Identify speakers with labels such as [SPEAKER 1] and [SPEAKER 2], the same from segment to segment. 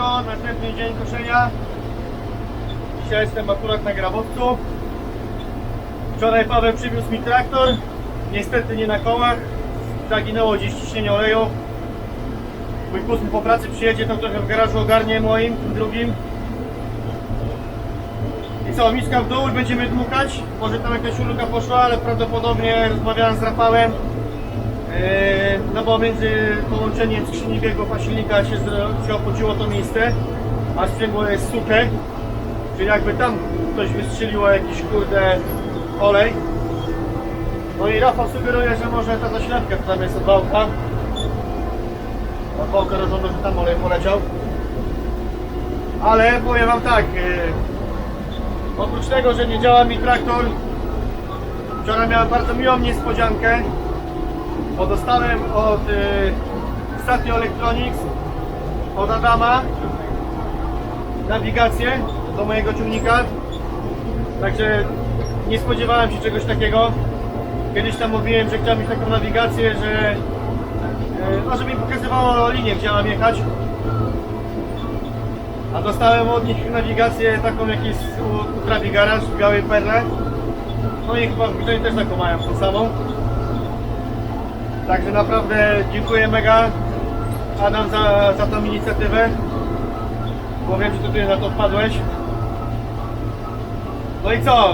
[SPEAKER 1] następny dzień koszenia. Dzisiaj jestem akurat na Grabowcu. Wczoraj Paweł przywiózł mi traktor. Niestety nie na kołach. Zaginęło gdzieś ciśnienie oleju. Mój kuzyn po pracy przyjedzie, to trochę w garażu ogarnie moim, tym drugim. I co, miska w dół będziemy dmukać. Może tam jakaś ulga poszła, ale prawdopodobnie rozmawiałem z Rafałem. Yy, no bo między połączeniem skrzyni biegów a silnika się, się opociło to miejsce, a sprzęgło jest suche, czyli jakby tam ktoś wystrzelił jakiś kurde olej. No i Rafał sugeruje, że może ta zaślepka, która tam jest od wałka, od że tam olej poleciał. Ale powiem wam tak, yy, oprócz tego, że nie działa mi traktor, wczoraj miałem bardzo miłą niespodziankę, bo dostałem od y, Statio Electronics od Adama nawigację do mojego ciągnika. Także nie spodziewałem się czegoś takiego. Kiedyś tam mówiłem, że chciałem mieć taką nawigację, że y, no, żeby mi pokazywało linię, gdzie mam jechać. A dostałem od nich nawigację taką jak u, u Trabi Garage w Białej Perle. No i chyba w też taką mają tą samą Także naprawdę dziękuję mega Adam za, za tą inicjatywę. Bo wiem, że tutaj na to wpadłeś. No i co?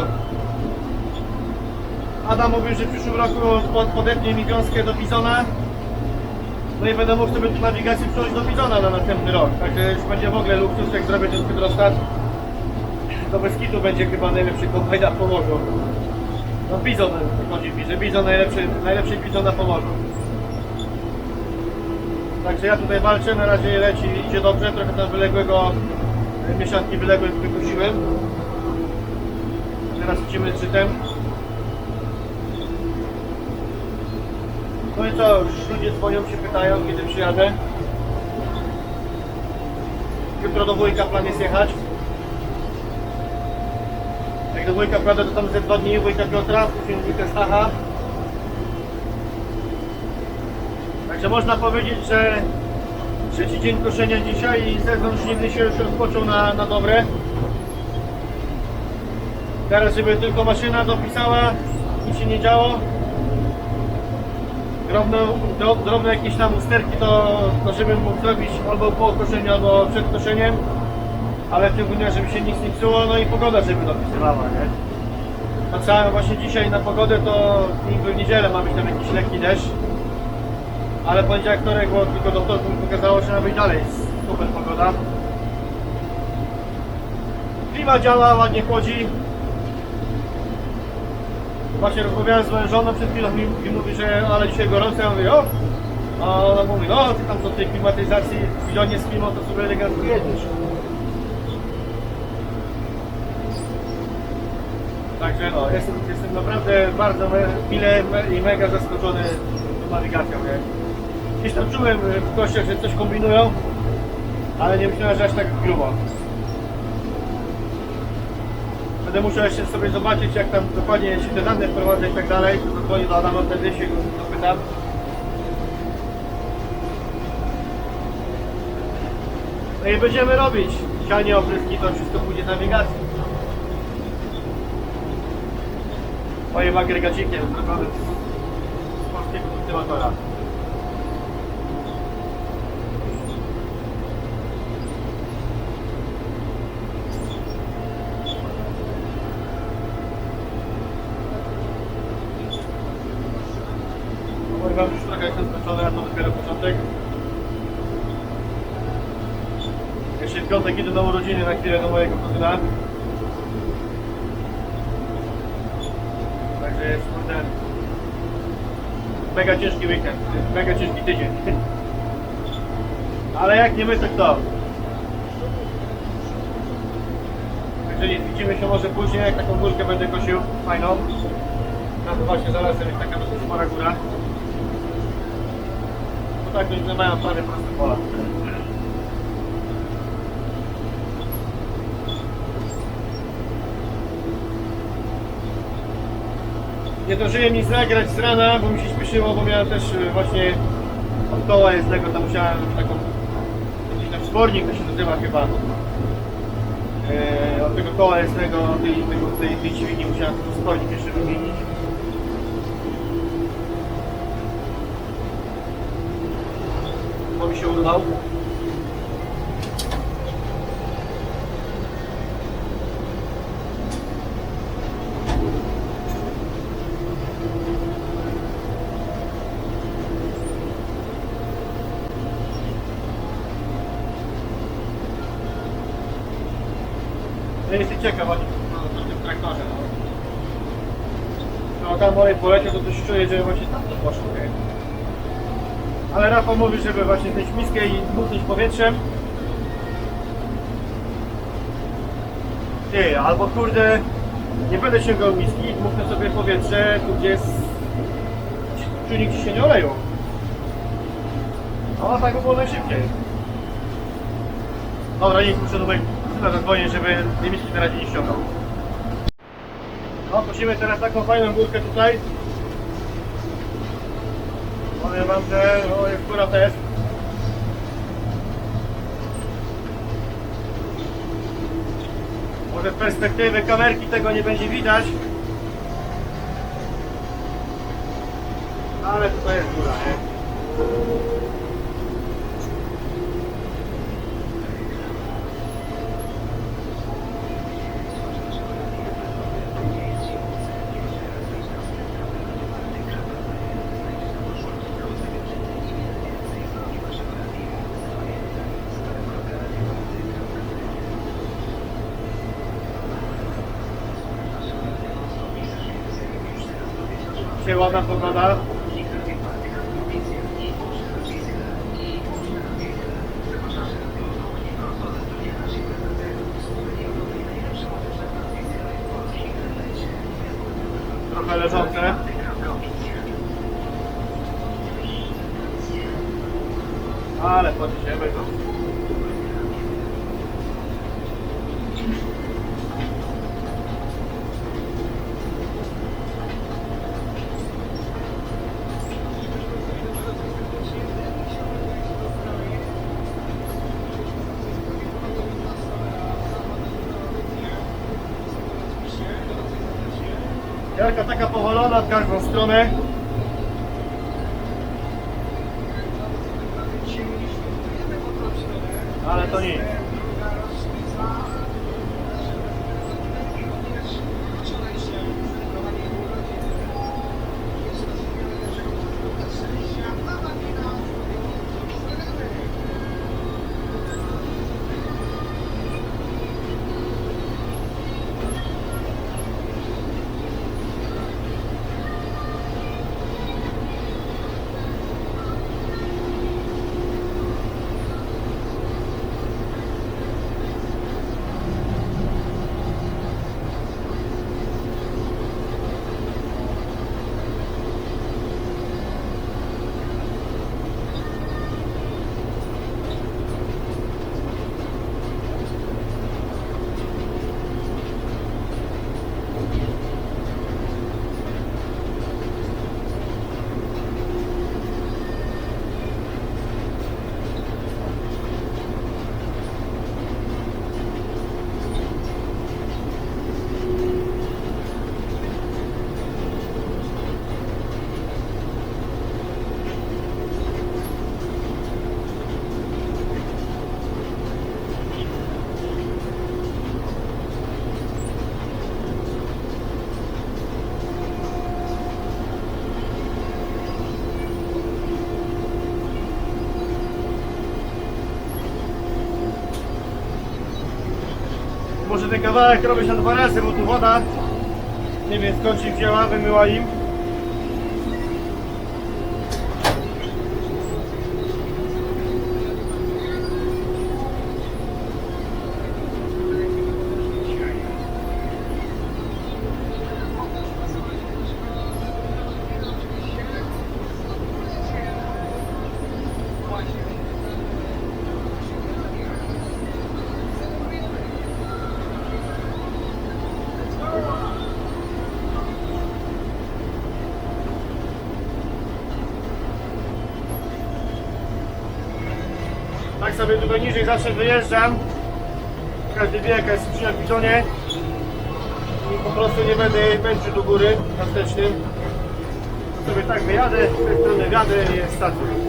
[SPEAKER 1] Adam mówił, że w przyszłym roku pod- podepnie mi wiązkę do Bizona. No i będę mógł sobie tu nawigację przyjąć do Bizona na następny rok. Także już będzie w ogóle luksus, jak zrobię ten hydrostat. Do Beskitu będzie chyba najlepszy kombajn na Pomorzu. No Bizon chodzi mi, że Bizon najlepszy, najlepszy Bizon na Pomorzu. Także ja tutaj walczę, na razie leci, idzie dobrze, trochę tam wyległego, e, mieszanki wyległej wykusiłem. Teraz idziemy z żytem. No i co, już ludzie dzwonią się pytają, kiedy przyjadę. Jutro do wujka plan jest jechać. Jak do wujka pojadę, to tam ze dwa dni wujka Piotra, później wujka Stacha. Także można powiedzieć, że trzeci dzień koszenia dzisiaj i sezon żniwny się już rozpoczął na, na dobre. Teraz, żeby tylko maszyna dopisała, nic się nie działo. Drobne, dro, drobne jakieś tam usterki to, to żebym mógł zrobić albo po koszeniu, albo przed koszeniem. Ale w ciągu dnia, żeby się nic nie psuło, no i pogoda, żeby dopisywała, nie? Patrzałem właśnie dzisiaj na pogodę, to niby w niedzielę ma być tam jakiś lekki deszcz. Ale poniedziałek, wtorek, bo tylko do wtorku pokazało, ma być dalej super pogoda. Klima działa, ładnie chłodzi. Właśnie rozmawiałem z moją żoną przed chwilą i, mówi, że ale dzisiaj gorąco. Ja mówię, o! A ona mówi, no ty tam do tej klimatyzacji w z klimą to sobie elegancko jedziesz. Także no, jestem, jestem naprawdę bardzo mile i mega zaskoczony tą nawigacją, nie? Gdzieś tam czułem w kościach, że coś kombinują, ale nie myślałem, że aż tak grubo. Będę musiał jeszcze sobie zobaczyć, jak tam dokładnie się te dane wprowadzę i tak dalej. To dzwonię do Adama wtedy, się go zapytam. No i będziemy robić sianie, opryski, to wszystko pójdzie w nawigacji. Moim agregacikiem zrobionym z polskiego kultywatora. Powiem wam już trochę jestem zmęczony, a to. Jeszcze w piątek idę na urodziny na chwilę do mojego kuzyna. Także jest kurde mega ciężki weekend, mega ciężki tydzień. Ale jak nie my, to kto? Nic, widzimy się może później, jak taką górkę będę kosił, fajną. Tam właśnie zaraz jest taka dosyć spora góra. No tak, to mają prawie proste pola. Nie zdążyłem nic nagrać z rana, bo mi się śpieszyło, bo miałem też y, właśnie od koła jednego, tam musiałem taką gdzieś tam Spornik to się nazywa chyba. Eee, od tego koła jest tego, tej, tego, tej, tej dźwigni musiałem ten spornik jeszcze wymienić. Bo mi się urwał. Ja jestem ciekaw, właśnie, no, o tym traktorze. No. no tam olej poleciał, to coś czuję, że właśnie tam to poszło. Nie? Ale Rafał mówi, żeby właśnie zejść miskę i dmuchnąć powietrzem. Ty, albo kurde, nie będę sięgał miski, dmuchnę sobie powietrze, tu gdzie jest czujnik ciśnienia oleju. No, a tak by było najszybciej. Dobra, nic, muszę syna zadzwonić, żeby tej miski na razie nie ściągał. No, prosimy teraz taką fajną górkę tutaj. Powiem wam, że no, jest góra też. Może z perspektywy kamerki tego nie będzie widać. Ale tutaj jest góra, nie? Dzisiaj ładna pogoda. Trochę leżące. Ale podniesiemy to. Jarka taka powolona w każdą stronę. Ale to Może ten kawałek robić na dwa razy, bo tu woda nie wiem skąd się wzięła, wymyła im.
[SPEAKER 2] Tutaj niżej zawsze wyjeżdżam. Każdy wie jaka jest skrzynia w bidonie. I po prostu nie będę męczył do góry na wstecznym. Sobie tak wyjadę, z tej strony wiadę i jest stacja.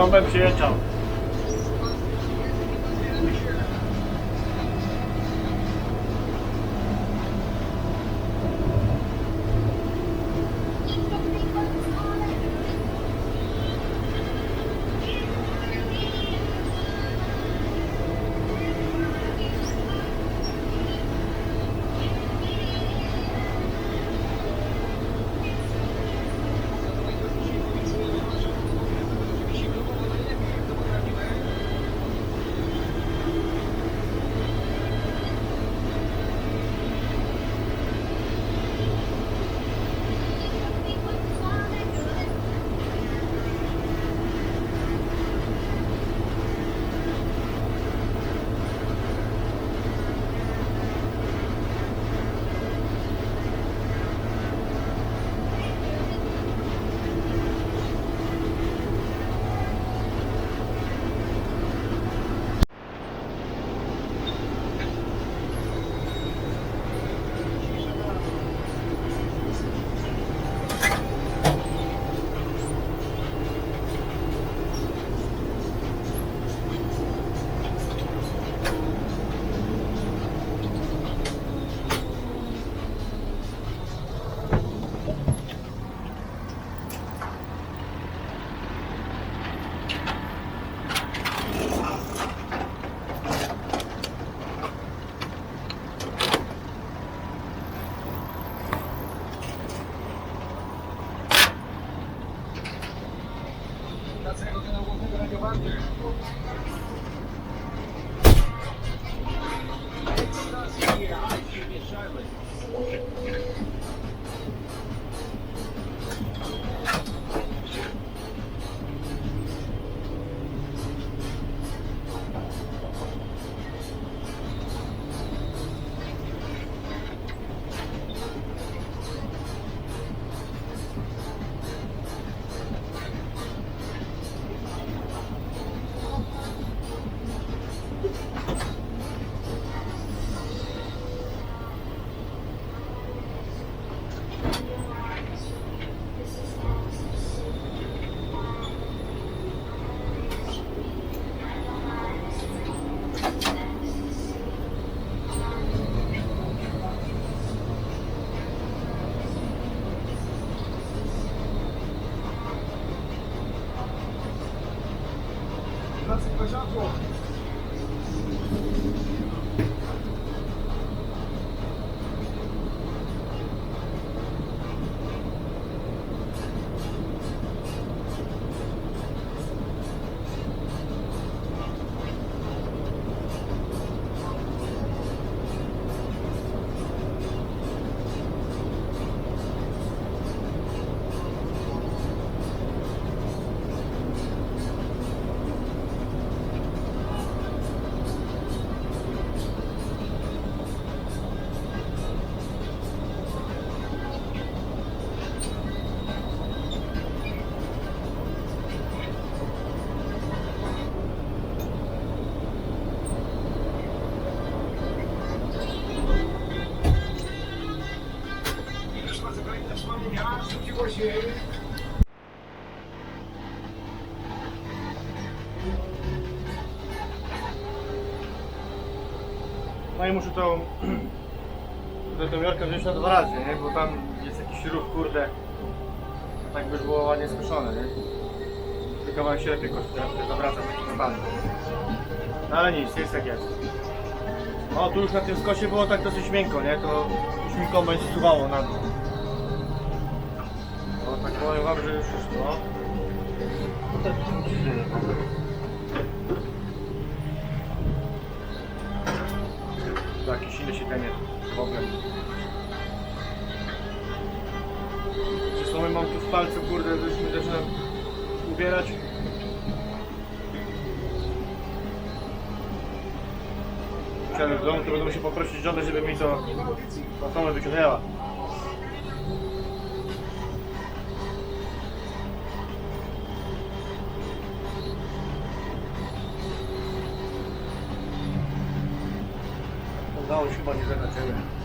[SPEAKER 2] A skąpem Başak
[SPEAKER 1] No i muszę tą tą Jorkę wziąć na dwa razy, nie? Bo tam jest jakiś rów, kurde. Tak by już było ładnie skoszone, nie? Tylko kawałek się lepiej kosztuje, to zawraca taki spadek. No ale nic, jest jak jest. O, tu już na tym skosie było tak dosyć miękko, nie? To już mi kombajn zsuwało na dół. O, tak powiem wam, że już no. Inny się ten problem. Zresztą mam tu w palcu, kurde, już mi zaczyna ubierać. Chciałem w domu, to będę musiał poprosić żonę, żeby mi to platformę wyciągnęła. Udało się chyba nie zadać ciebie. O,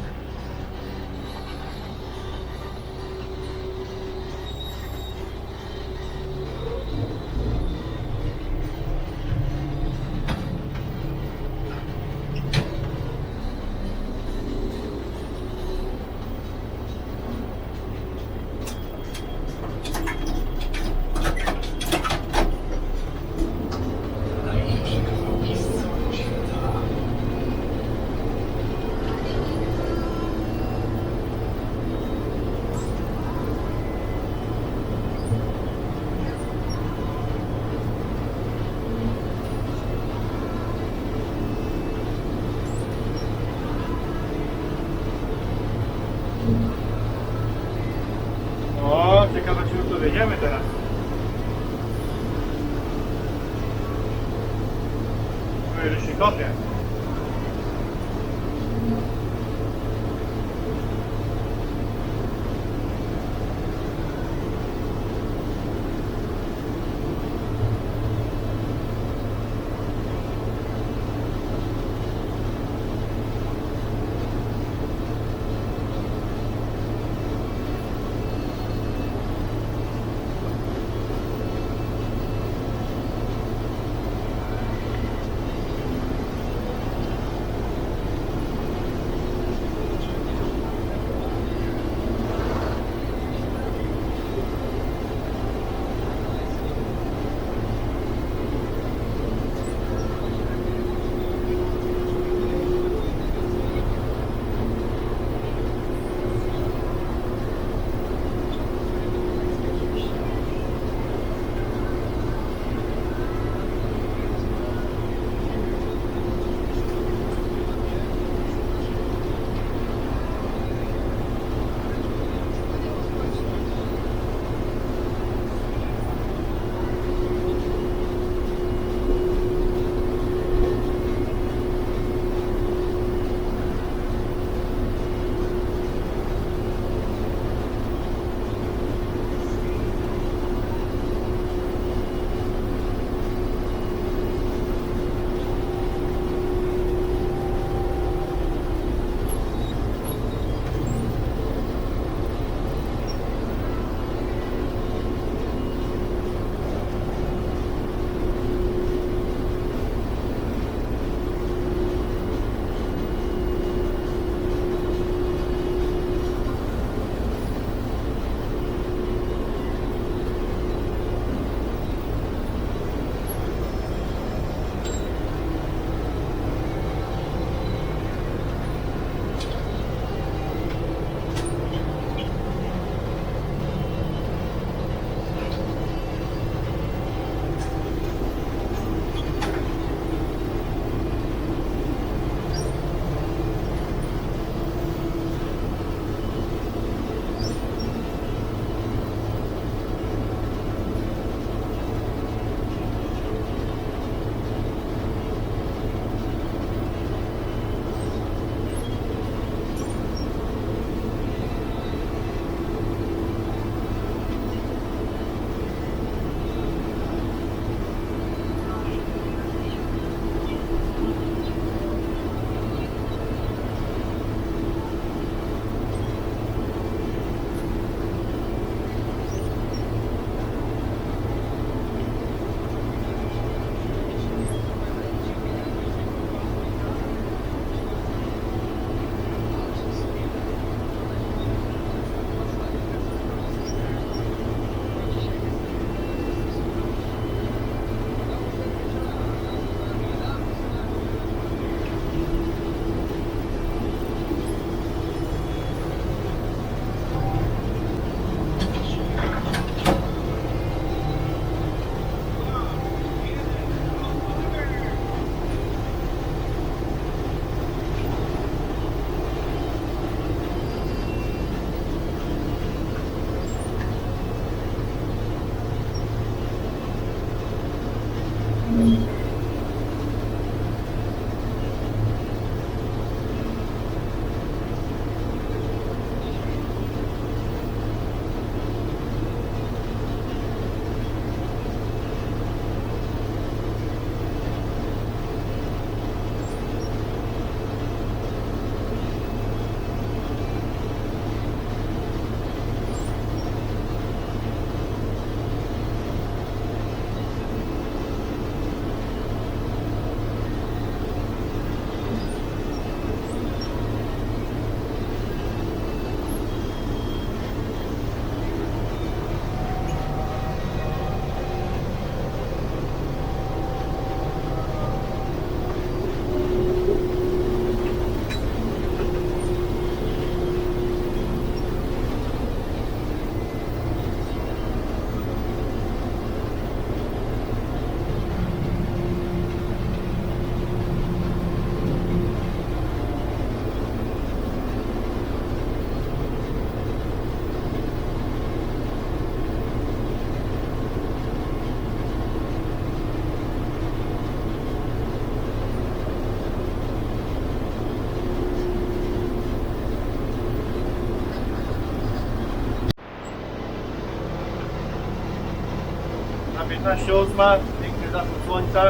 [SPEAKER 1] 15.08, piękny zachód słońca.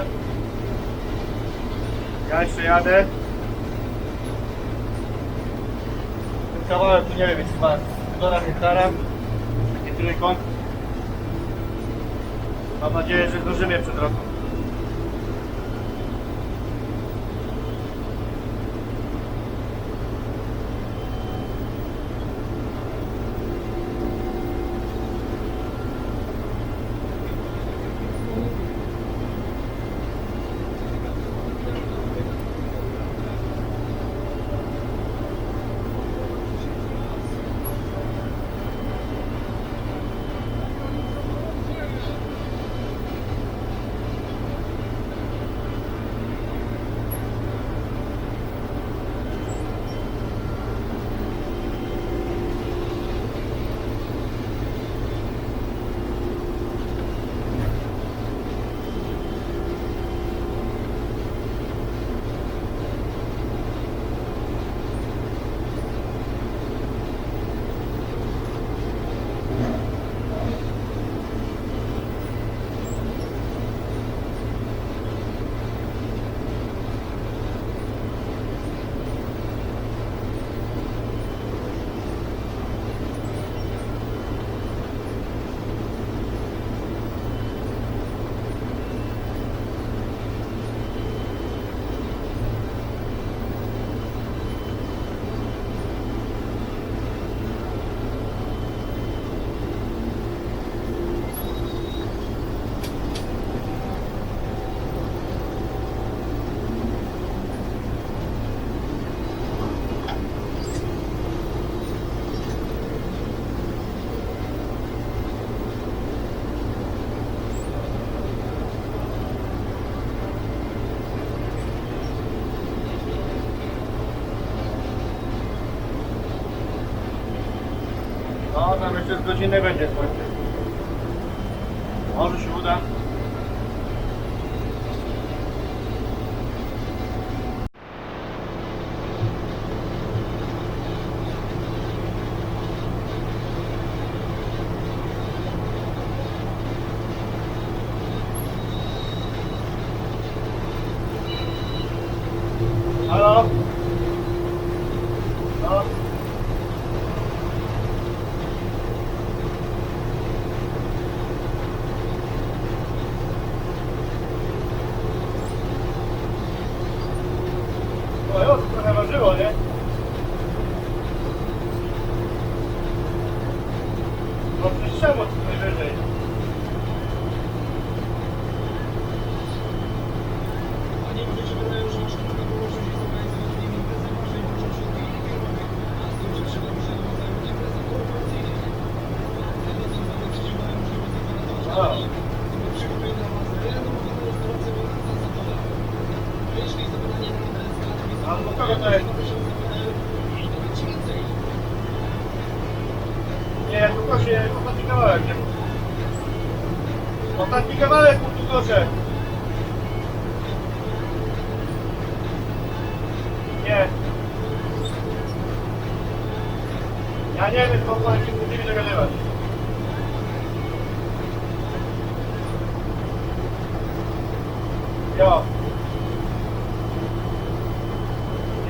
[SPEAKER 1] Ja jeszcze jadę. Ten kawałek tu nie wiem, jest chyba 1,5 hektara. Taki trójkąt. Mam nadzieję, że zdążymy przed rokiem. No, tam jeszcze z godziny będzie słońce. Może się uda.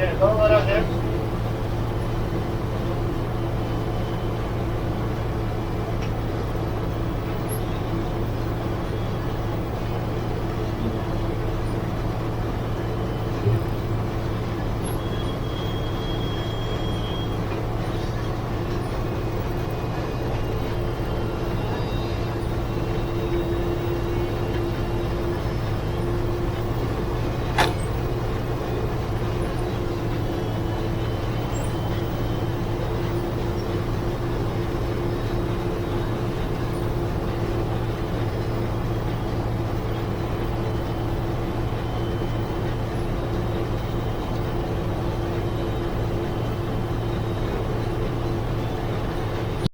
[SPEAKER 1] Perdão, glória a